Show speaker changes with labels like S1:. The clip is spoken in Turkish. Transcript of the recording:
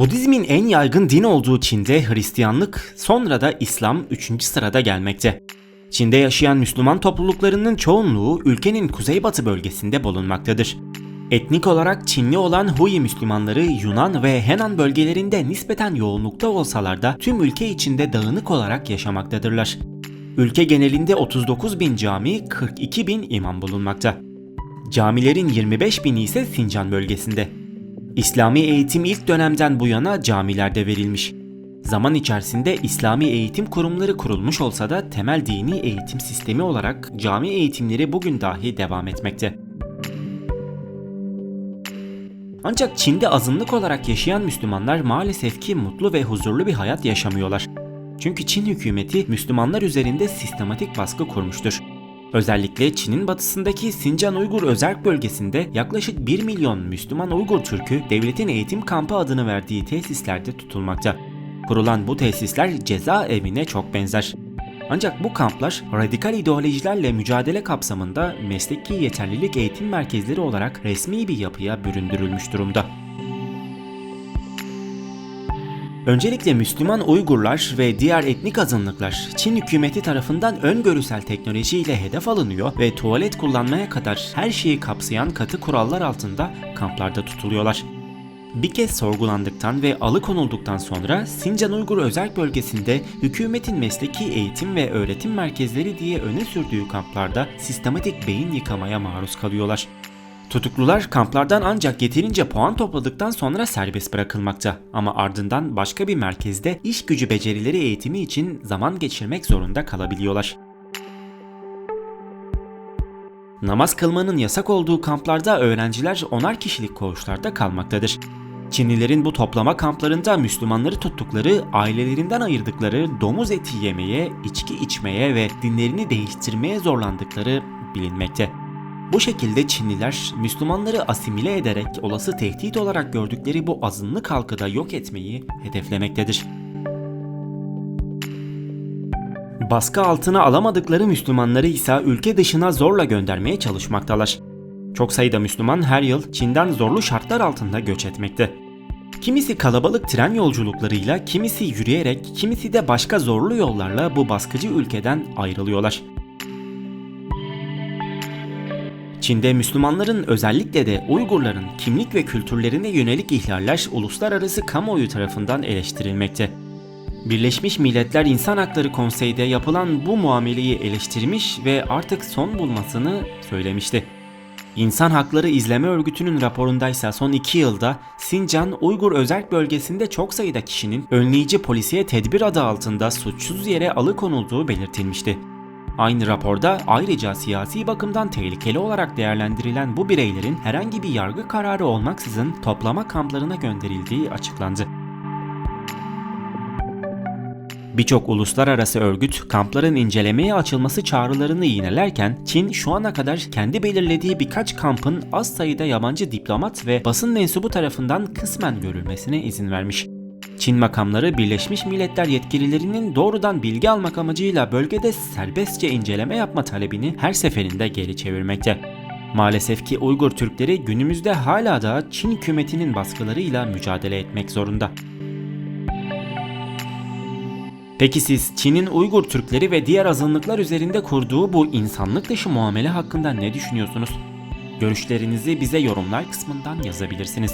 S1: Budizmin en yaygın din olduğu Çin'de Hristiyanlık, sonra da İslam 3. sırada gelmekte. Çin'de yaşayan Müslüman topluluklarının çoğunluğu ülkenin kuzeybatı bölgesinde bulunmaktadır. Etnik olarak Çinli olan Hui Müslümanları Yunan ve Henan bölgelerinde nispeten yoğunlukta olsalar da tüm ülke içinde dağınık olarak yaşamaktadırlar. Ülke genelinde 39 bin cami, 42 bin imam bulunmakta. Camilerin 25 bini ise Sincan bölgesinde. İslami eğitim ilk dönemden bu yana camilerde verilmiş. Zaman içerisinde İslami eğitim kurumları kurulmuş olsa da temel dini eğitim sistemi olarak cami eğitimleri bugün dahi devam etmekte. Ancak Çin'de azınlık olarak yaşayan Müslümanlar maalesef ki mutlu ve huzurlu bir hayat yaşamıyorlar. Çünkü Çin hükümeti Müslümanlar üzerinde sistematik baskı kurmuştur. Özellikle Çin'in batısındaki Sincan Uygur Özerk bölgesinde yaklaşık 1 milyon Müslüman Uygur Türk'ü devletin eğitim kampı adını verdiği tesislerde tutulmakta. Kurulan bu tesisler cezaevine çok benzer. Ancak bu kamplar radikal ideolojilerle mücadele kapsamında mesleki yeterlilik eğitim merkezleri olarak resmi bir yapıya büründürülmüş durumda. Öncelikle Müslüman Uygurlar ve diğer etnik azınlıklar Çin hükümeti tarafından öngörüsel teknolojiyle hedef alınıyor ve tuvalet kullanmaya kadar her şeyi kapsayan katı kurallar altında kamplarda tutuluyorlar. Bir kez sorgulandıktan ve alıkonulduktan sonra Sincan Uygur Özerk Bölgesi'nde hükümetin mesleki eğitim ve öğretim merkezleri diye öne sürdüğü kamplarda sistematik beyin yıkamaya maruz kalıyorlar. Tutuklular kamplardan ancak yeterince puan topladıktan sonra serbest bırakılmakta ama ardından başka bir merkezde iş gücü becerileri eğitimi için zaman geçirmek zorunda kalabiliyorlar. Namaz kılmanın yasak olduğu kamplarda öğrenciler onar kişilik koğuşlarda kalmaktadır. Çinlilerin bu toplama kamplarında Müslümanları tuttukları, ailelerinden ayırdıkları, domuz eti yemeye, içki içmeye ve dinlerini değiştirmeye zorlandıkları bilinmekte. Bu şekilde Çinliler Müslümanları asimile ederek olası tehdit olarak gördükleri bu azınlık halkı da yok etmeyi hedeflemektedir. Baskı altına alamadıkları Müslümanları ise ülke dışına zorla göndermeye çalışmaktalar. Çok sayıda Müslüman her yıl Çin'den zorlu şartlar altında göç etmekte. Kimisi kalabalık tren yolculuklarıyla, kimisi yürüyerek, kimisi de başka zorlu yollarla bu baskıcı ülkeden ayrılıyorlar. Çin'de Müslümanların özellikle de Uygurların kimlik ve kültürlerine yönelik ihlaller uluslararası kamuoyu tarafından eleştirilmekte. Birleşmiş Milletler İnsan Hakları Konseyi'de yapılan bu muameleyi eleştirmiş ve artık son bulmasını söylemişti. İnsan Hakları İzleme Örgütü'nün raporundaysa son iki yılda Sincan, Uygur Özerk Bölgesi'nde çok sayıda kişinin önleyici polisiye tedbir adı altında suçsuz yere alıkonulduğu belirtilmişti. Aynı raporda ayrıca siyasi bakımdan tehlikeli olarak değerlendirilen bu bireylerin herhangi bir yargı kararı olmaksızın toplama kamplarına gönderildiği açıklandı. Birçok uluslararası örgüt kampların incelemeye açılması çağrılarını yinelerken Çin şu ana kadar kendi belirlediği birkaç kampın az sayıda yabancı diplomat ve basın mensubu tarafından kısmen görülmesine izin vermiş. Çin makamları Birleşmiş Milletler yetkililerinin doğrudan bilgi almak amacıyla bölgede serbestçe inceleme yapma talebini her seferinde geri çevirmekte. Maalesef ki Uygur Türkleri günümüzde hala da Çin hükümetinin baskılarıyla mücadele etmek zorunda. Peki siz Çin'in Uygur Türkleri ve diğer azınlıklar üzerinde kurduğu bu insanlık dışı muamele hakkında ne düşünüyorsunuz? Görüşlerinizi bize yorumlar kısmından yazabilirsiniz.